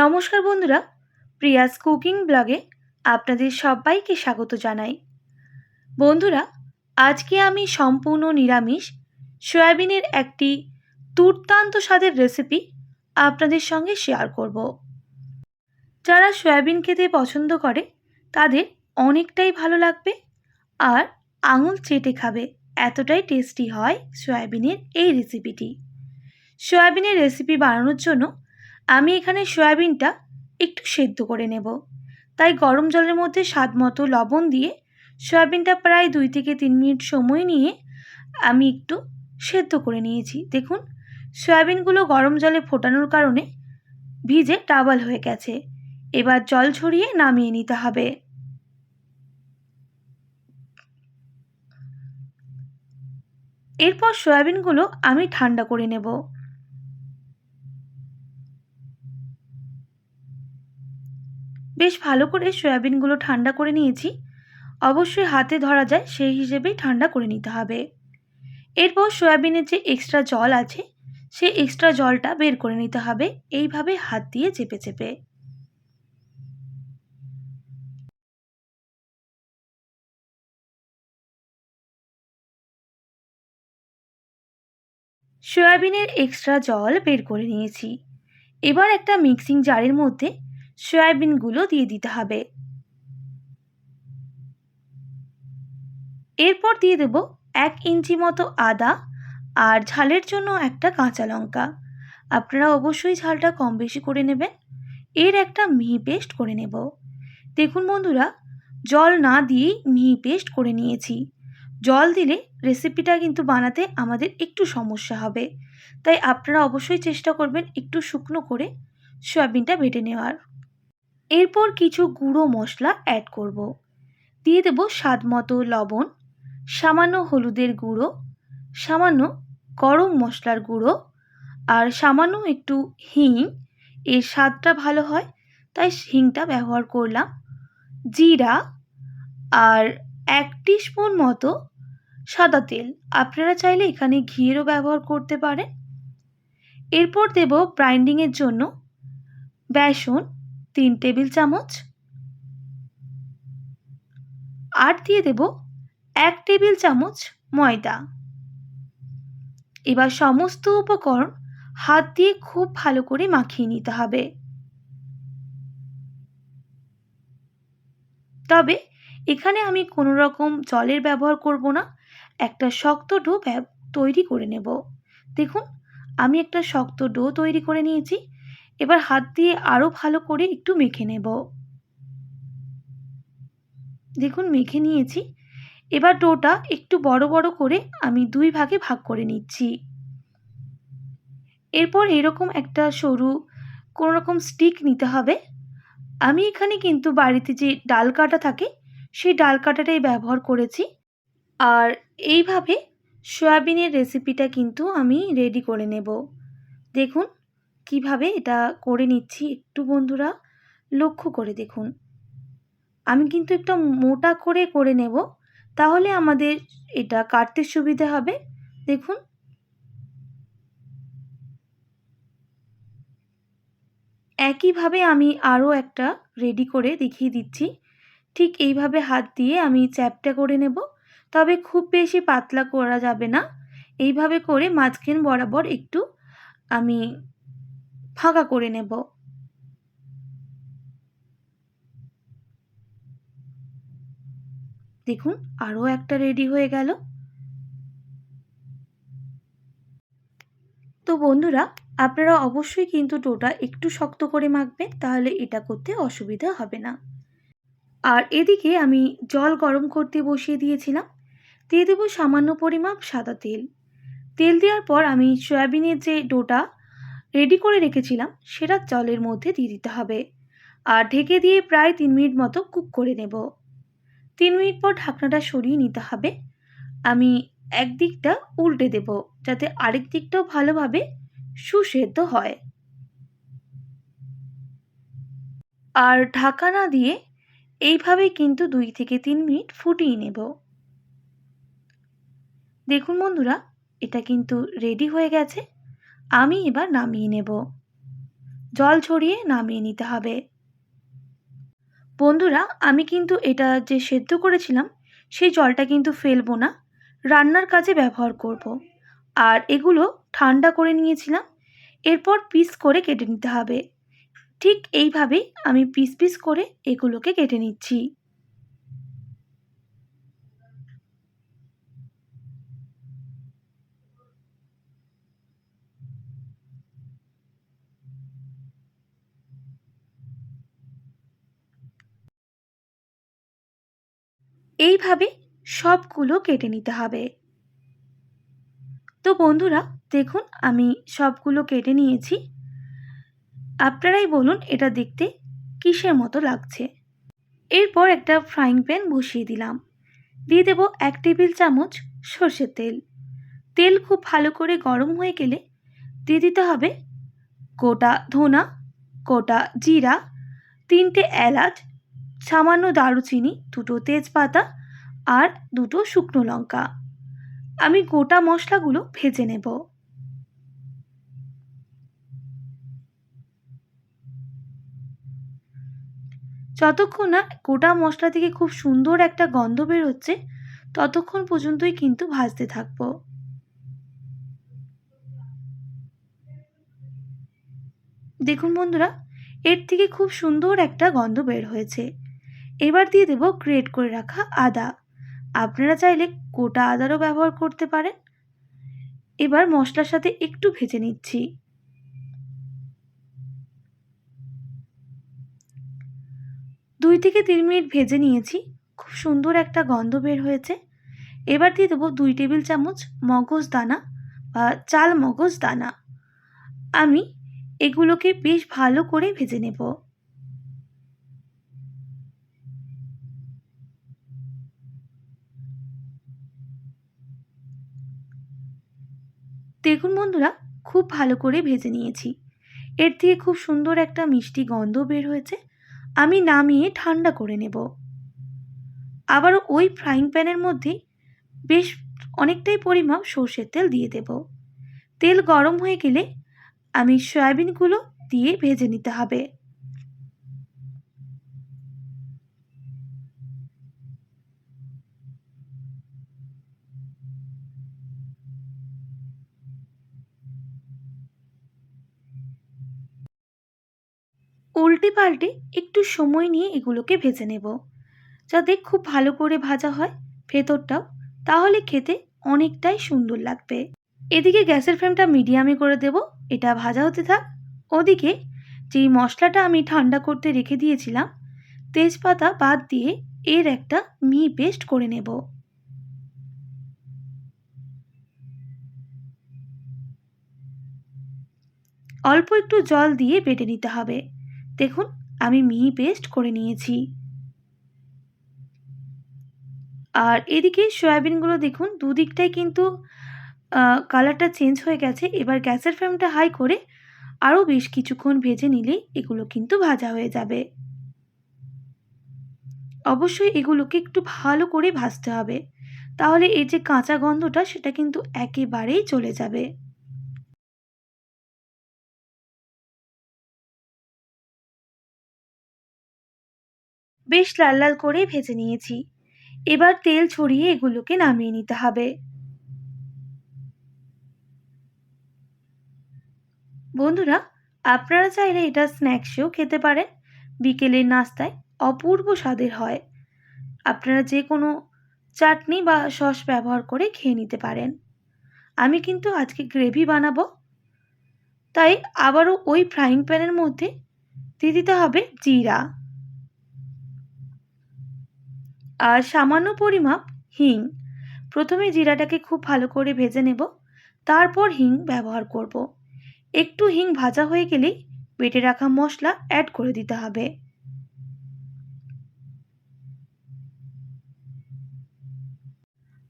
নমস্কার বন্ধুরা, Prius cooking ব্লগে আপনাদের সবাইকে স্বাগত জানাই। বন্ধুরা, আজকে আমি সম্পূর্ণ নিরামিষ সয়াবিনের একটি দুর্দান্ত স্বাদের রেসিপি আপনাদের সঙ্গে শেয়ার করব। যারা সয়াবিন খেতে পছন্দ করে, তাদের অনেকটাই ভালো লাগবে আর আঙুল চেটে খাবে, এতটাই টেস্টি হয় সয়াবিনের এই রেসিপিটি। সয়াবিনের রেসিপি বানানোর জন্য আমি এখানে সয়াবিনটা একটু সেদ্ধ করে নেব। তাই গরম জলের মধ্যে স্বাদ মতো লবণ দিয়ে সয়াবিনটা প্রায় দুই থেকে তিন মিনিট সময় নিয়ে আমি একটু সেদ্ধ করে নিয়েছি। দেখুন, সয়াবিনগুলো গরম জলে ফোটানোর কারণে ভিজে ডাবল হয়ে গেছে। এবার জল ছড়িয়ে নামিয়ে নিতে হবে। এরপর সয়াবিনগুলো আমি ঠান্ডা করে নেব। বেশ ভালো করে সয়াবিনগুলো ঠান্ডা করে নিয়েছি। অবশ্যই হাতে ধরা যায়, সেই হিসেবেই ঠান্ডা করে নিতে হবে। এরপর সয়াবিনের যে এক্সট্রা জল আছে, সেই এক্সট্রা জলটা বের করে নিতে হবে। এইভাবে হাত দিয়ে চেপে চেপে। সয়াবিনের এক্সট্রা জল বের করে নিয়েছি। এবার একটা মিক্সিং জারের মধ্যে সয়াবিনগুলো দিয়ে দিতে হবে। এরপর দিয়ে দেব এক ইঞ্চি মতো আদা আর ঝালের জন্য একটা কাঁচা লঙ্কা। আপনারা অবশ্যই ঝালটা কম বেশি করে নেবেন। এর একটা মিহি পেস্ট করে নেব। দেখুন বন্ধুরা, জল না দিয়েই মিহি পেস্ট করে নিয়েছি। জল দিলে রেসিপিটা কিন্তু বানাতে আমাদের একটু সমস্যা হবে। তাই আপনারা অবশ্যই চেষ্টা করবেন একটু শুকনো করে সয়াবিনটা বেটে নেওয়ার। এরপর কিছু গুঁড়ো মশলা অ্যাড করব। দিয়ে দেব স্বাদ মতো লবণ, সামান্য হলুদের গুঁড়ো, সামান্য গরম মশলার গুঁড়ো আর সামান্য একটু হিং। এর স্বাদটা ভালো হয়, তাই হিংটা ব্যবহার করলাম। জিরা আর এক স্পুন মতো সাদা তেল। আপনারা চাইলে এখানে ঘিয়েরও ব্যবহার করতে পারেন। এরপর দেব ব্রাইন্ডিংয়ের জন্য বেসন তিন টেবিল চামচ। আর দিয়ে দেব এক টেবিল চামচ ময়দা। এবার সমস্ত উপকরণ হাত দিয়ে খুব ভালো করে মাখিয়ে নিতে হবে। তবে এখানে আমি কোনো রকম জলের ব্যবহার করব না। একটা শক্ত ডো তৈরি করে নেব। দেখুন, আমি একটা শক্ত ডো তৈরি করে নিয়েছি। এবার হাত দিয়ে আরও ভালো করে একটু মেখে নেব। দেখুন, মেখে নিয়েছি। এবার ডোটা একটু বড় বড় করে আমি দুই ভাগে ভাগ করে নিচ্ছি। এরপর এরকম একটা সরু কোনো রকম স্টিক নিতে হবে। আমি এখানে কিন্তু বাড়িতে যে ডাল কাটা থাকে, সেই ডাল কাটাটাই ব্যবহার করেছি। আর এইভাবে সয়াবিনের রেসিপিটা কিন্তু আমি রেডি করে নেব। দেখুন কীভাবে এটা করে নিচ্ছি একটু বন্ধুরা লক্ষ্য করে দেখুন। আমি কিন্তু একটু মোটা করে করে নেব, তাহলে আমাদের এটা কাটতে সুবিধা হবে। দেখুন। একইভাবে আমি আরও একটা রেডি করে দেখিয়ে দিচ্ছি। ঠিক এইভাবে হাত দিয়ে আমি চ্যাপটা করে নেব, তবে খুব বেশি পাতলা করা যাবে না। এইভাবে করে মাঝখান বরাবর একটু আমি ফাঁকা করে নেব। দেখুন আরও একটা রেডি হয়ে গেল। তো বন্ধুরা, আপনারা অবশ্যই কিন্তু টোটা একটু শক্ত করে মাখবেন, তাহলে এটা করতে অসুবিধা হবে না। আর এদিকে আমি জল গরম করতে বসিয়ে দিয়েছিলাম। দিয়ে দেবো সামান্য পরিমাপ সাদা তেল। তেল দেওয়ার পর আমি সয়াবিনের যে ডোটা রেডি করে রেখেছিলাম, সেটা জলের মধ্যে দিয়ে দিতে হবে। আর ঢেকে দিয়ে প্রায় তিন মিনিট মতো কুক করে নেব। তিন মিনিট পর ঢাকনাটা সরিয়ে নিতে হবে। আমি একদিকটা উল্টে দেব, যাতে আরেক দিকটাও ভালোভাবে সুসেদ্ধ হয়। আর ঢাকা না দিয়ে এইভাবেই কিন্তু দুই থেকে তিন মিনিট ফুটিয়ে নেব। দেখুন বন্ধুরা, এটা কিন্তু রেডি হয়ে গেছে। আমি এবার নামিয়ে নেব। জল ছড়িয়ে নামিয়ে নিতে হবে। বন্ধুরা, আমি কিন্তু এটা যে সেদ্ধ করেছিলাম, সেই জলটা কিন্তু ফেলব না। রান্নার কাজে ব্যবহার করব। আর এগুলো ঠান্ডা করে নিয়েছিলাম, এরপর পিস করে কেটে নিতে হবে। ঠিক এইভাবেই আমি পিস পিস করে এগুলোকে কেটে নিচ্ছি। এইভাবে সবগুলো কেটে নিতে হবে। তো বন্ধুরা, দেখুন আমি সবগুলো কেটে নিয়েছি। আপনারাই বলুন এটা দেখতে কিসের মতো লাগছে। এরপর একটা ফ্রাইং প্যান বসিয়ে দিলাম। দিয়ে দেব এক টেবিল চামচ সর্ষের তেল। তেল খুব ভালো করে গরম হয়ে গেলে দিয়ে দিতে হবে গোটা ধনা, গোটা জিরা, তিনটে এলাচ সামান্য দারুচিনি, দুটো তেজপাতা আর দুটো শুকনো লঙ্কা। আমি গোটা মশলাগুলো ভেজে নেব। যতক্ষণ না গোটা মশলা থেকে খুব সুন্দর একটা গন্ধ বেরোচ্ছে, ততক্ষণ পর্যন্তই কিন্তু ভাজতে থাকব। দেখুন বন্ধুরা, এর থেকে খুব সুন্দর একটা গন্ধ বের হয়েছে। এবার দিয়ে দেব গ্রেট করে রাখা আদা। আপনারা চাইলে গোটা আদারও ব্যবহার করতে পারেন। এবার মশলার সাথে একটু ভেজে নিচ্ছি। দুই থেকে তিন মিনিট ভেজে নিয়েছি। খুব সুন্দর একটা গন্ধ বের হয়েছে। এবার দিয়ে দেবো দুই টেবিল চামচ মগজ দানা বা চাল মগজ দানা। আমি এগুলোকে বেশ ভালো করে ভেজে নেব। দেখুন বন্ধুরা, খুব ভালো করে ভেজে নিয়েছি। এর থেকে খুব সুন্দর একটা মিষ্টি গন্ধ বের হয়েছে। আমি নামিয়ে ঠান্ডা করে নেব। আবারও ওই ফ্রাইং প্যানের মধ্যে বেশ অনেকটাই পরিমাপ সর্ষের তেল দিয়ে দেব। তেল গরম হয়ে গেলে আমি সয়াবিনগুলো দিয়ে ভেজে নিতে হবে। উল্টে পাল্টে একটু সময় নিয়ে এগুলোকে ভেজে নেব। যাতে খুব ভালো করে ভাজা হয় ভেতরটাও, তাহলে খেতে অনেকটাই সুন্দর লাগবে। এদিকে গ্যাসের ফ্লেমটা মিডিয়ামে করে দেব, এটা ভাজা হতে থাক। ওদিকে যেই মশলাটা আমি ঠান্ডা করতে রেখে দিয়েছিলাম, তেজপাতা বাদ দিয়ে এর একটা মি পেস্ট করে নেব। অল্প একটু জল দিয়ে বেটে নিতে হবে। দেখুন, আমি মিহি পেস্ট করে নিয়েছি। আর এদিকে সয়াবিনগুলো দেখুন, দুদিকটাই কিন্তু কালারটা চেঞ্জ হয়ে গেছে। এবার গ্যাসের ফ্লেমটা হাই করে আরও বেশ কিছুক্ষণ ভেজে নিলেই এগুলো কিন্তু ভাজা হয়ে যাবে। অবশ্যই এগুলোকে একটু ভালো করে ভাজতে হবে। তাহলে এই যে কাঁচা গন্ধটা, সেটা কিন্তু একেবারেই চলে যাবে। বেশ লাল লাল করে ভেজে নিয়েছি। এবার তেল ছড়িয়ে এগুলোকে নামিয়ে নিতে হবে। বন্ধুরা, আপনারা চাইলে এটা স্ন্যাক্সেও খেতে পারেন। বিকেলের নাস্তায় অপূর্ব স্বাদের হয়। আপনারা যে কোনো চাটনি বা সস ব্যবহার করে খেয়ে নিতে পারেন। আমি কিন্তু আজকে গ্রেভি বানাবো। তাই আবারও ওই ফ্রাইং প্যানের মধ্যে দিয়ে দিতে হবে জিরা। আর সামান্য পরিমাপ, হিং। প্রথমে জিরাটাকে খুব ভালো করে ভেজে নেব, তারপর হিং ব্যবহার করব। একটু হিং ভাজা হয়ে গেলেই বেটে রাখা মশলা অ্যাড করে দিতে হবে।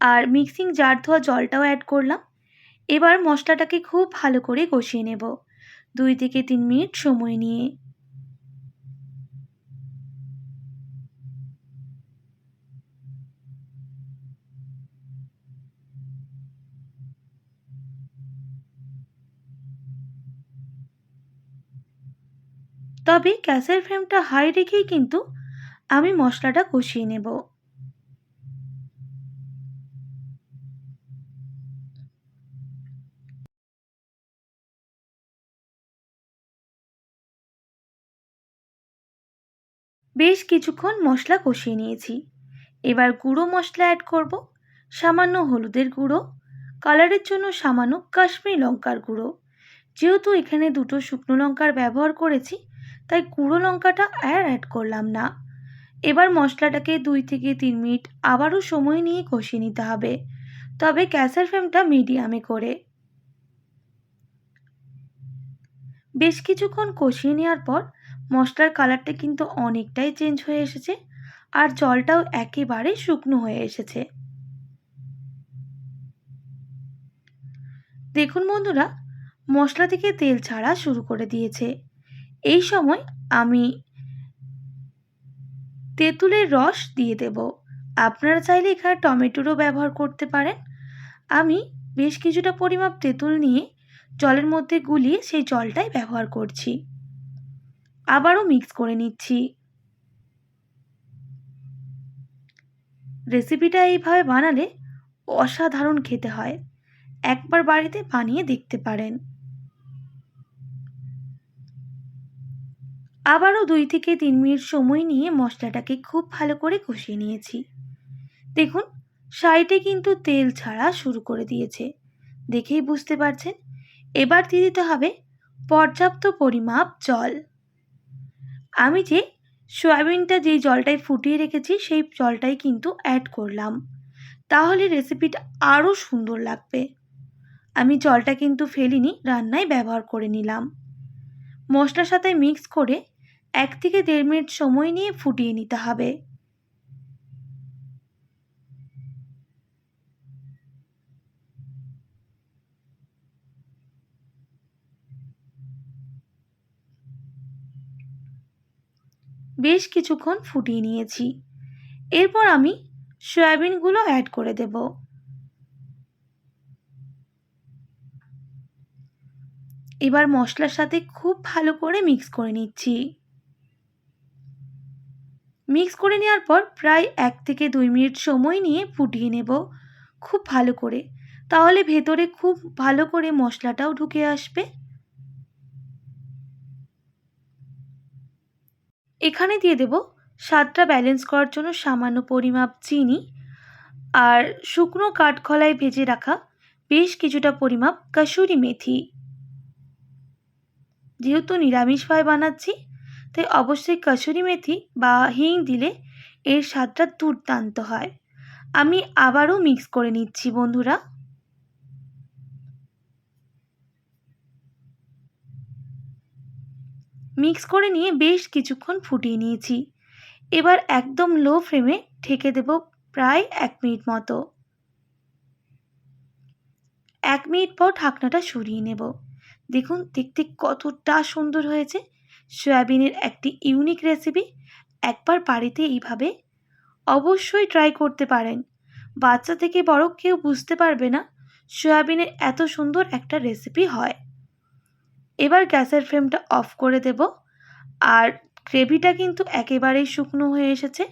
আর মিক্সিং জার ধোয়া জলটাও অ্যাড করলাম। এবার মশলাটাকে খুব ভালো করে কষিয়ে নেব, দুই থেকে তিন মিনিট সময় নিয়ে। তবে গ্যাসের ফ্লেমটা হাই রেখেই কিন্তু আমি মশলাটা কষিয়ে নেব। বেশ কিছুক্ষণ মশলা কষিয়ে নিয়েছি। এবার গুঁড়ো মশলা অ্যাড করব। সামান্য হলুদের গুঁড়ো, কালারের জন্য সামান্য কাশ্মীরি লঙ্কার গুঁড়ো। যেহেতু এখানে দুটো শুকনো লঙ্কার ব্যবহার করেছি, তাই গুঁড়ো লঙ্কাটা আর অ্যাড করলাম না। এবার মশলাটাকে দুই থেকে তিন মিনিট আবারও সময় নিয়ে কষিয়ে নিতে হবে। তবে গ্যাসের ফ্লেমটা মিডিয়ামে করে। বেশ কিছুক্ষণ কষিয়ে নেওয়ার পর মশলার কালারটা কিন্তু অনেকটাই চেঞ্জ হয়ে এসেছে, আর জলটাও একেবারে শুকনো হয়ে এসেছে। দেখুন বন্ধুরা, মশলা থেকে তেল ছাড়া শুরু করে দিয়েছে। এই সময় আমি তেঁতুলের রস দিয়ে দেব। আপনারা চাইলে এখানে টমেটোরও ব্যবহার করতে পারেন। আমি বেশ কিছুটা পরিমাপ তেঁতুল নিয়ে জলের মধ্যে গুলিয়ে সেই জলটাই ব্যবহার করছি। আবারও মিক্স করে নিচ্ছি। রেসিপিটা এইভাবে বানালে অসাধারণ খেতে হয়। একবার বাড়িতে বানিয়ে দেখতে পারেন। আবারও দুই থেকে তিন মিনিট সময় নিয়ে মশলাটাকে খুব ভালো করে কষিয়ে নিয়েছি। দেখুন, সাইডে কিন্তু তেল ছাড়া শুরু করে দিয়েছে। দেখেই বুঝতে পারছেন? এবার দিয়ে দিতে হবে পর্যাপ্ত পরিমাপ জল। আমি যে সয়াবিনটা যেই জলটায় ফুটিয়ে রেখেছি, সেই জলটাই কিন্তু অ্যাড করলাম। তাহলে রেসিপিটা আরও সুন্দর লাগবে। আমি জলটা কিন্তু ফেলিনি, রান্নায় ব্যবহার করে নিলাম। মশলার সাথে মিক্স করে এক থেকে দেড় মিনিট সময় নিয়ে ফুটিয়ে নিতে হবে। বেশ কিছুক্ষণ ফুটিয়ে নিয়েছি। এরপর আমি সয়াবিনগুলো অ্যাড করে দেব। এবার মশলার সাথে খুব ভালো করে মিক্স করে নিচ্ছি। মিক্স করে নেওয়ার পর প্রায় এক থেকে দুই মিনিট সময় নিয়ে ফুটিয়ে নেব খুব ভালো করে। তাহলে ভেতরে খুব ভালো করে মশলাটাও ঢুকে আসবে। এখানে দিয়ে দেব স্বাদটা ব্যালেন্স করার জন্য সামান্য পরিমাপ চিনি আর শুকনো কাঠখলায় ভেজে রাখা বেশ কিছুটা পরিমাপ কাসুরি মেথি। যেহেতু নিরামিষভাবে বানাচ্ছি, তাই অবশ্যই কাসুরি মেথি বা হিং দিলে এর স্বাদটা দুর্দান্ত হয়। আমি আবারও মিক্স করে নিচ্ছি, বন্ধুরা। মিক্স করে নিয়ে বেশ কিছুক্ষণ ফুটিয়ে নিয়েছি। এবার একদম লো ফ্লেমে ঢেকে দেব প্রায় এক মিনিট মতো। এক মিনিট পর ঢাকনাটা সরিয়ে নেব। দেখুন দেখতে কতটা সুন্দর হয়েছে। সয়াবিনের একটি ইউনিক রেসিপি একবার বাড়িতে এইভাবে অবশ্যই ট্রাই করতে পারেন। বাচ্চা থেকে বড় কেউ বুঝতে পারবে না সয়াবিনের এত সুন্দর একটা রেসিপি হয়। এবার গ্যাসের ফ্লেমটা অফ করে দেব। আর গ্রেভিটা কিন্তু একেবারেই শুকনো হয়ে এসেছে।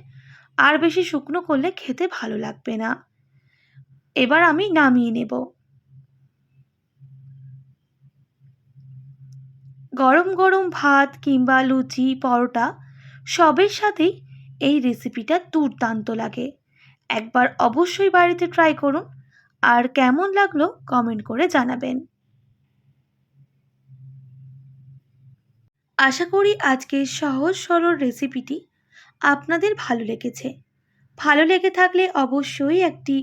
আর বেশি শুকনো করলে খেতে ভালো লাগবে না। এবার আমি নামিয়ে নেব। গরম গরম ভাত কিংবা লুচি, পরোটা, সবের সাথেই এই রেসিপিটা দুর্দান্ত লাগে। একবার অবশ্যই বাড়িতে ট্রাই করুন। আর কেমন লাগল কমেন্ট করে জানাবেন। আশা করি আজকের সহজ সরল রেসিপিটি আপনাদের ভালো লেগেছে। ভালো লেগে থাকলে অবশ্যই একটি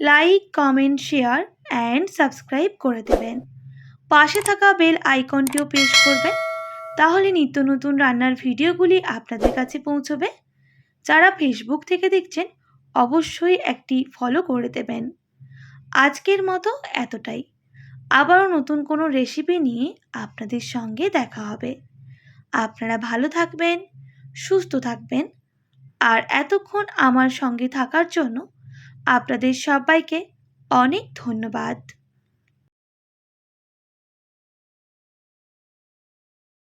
like comment share and subscribe করে দেবেন। পাশে থাকা বেল আইকনটিও প্রেস করবেন। তাহলে নিত্য নতুন রান্নার ভিডিওগুলি আপনাদের কাছে পৌঁছবে। যারা ফেসবুক থেকে দেখছেন, অবশ্যই একটি ফলো করে দেবেন। আজকের মতো এতটাই। আবারও নতুন কোনো রেসিপি নিয়ে আপনাদের সঙ্গে দেখা হবে। আপনারা ভালো থাকবেন, সুস্থ থাকবেন, আর এতক্ষণ আমার সঙ্গে থাকার জন্য আপনাদের সবাইকে অনেক ধন্যবাদ।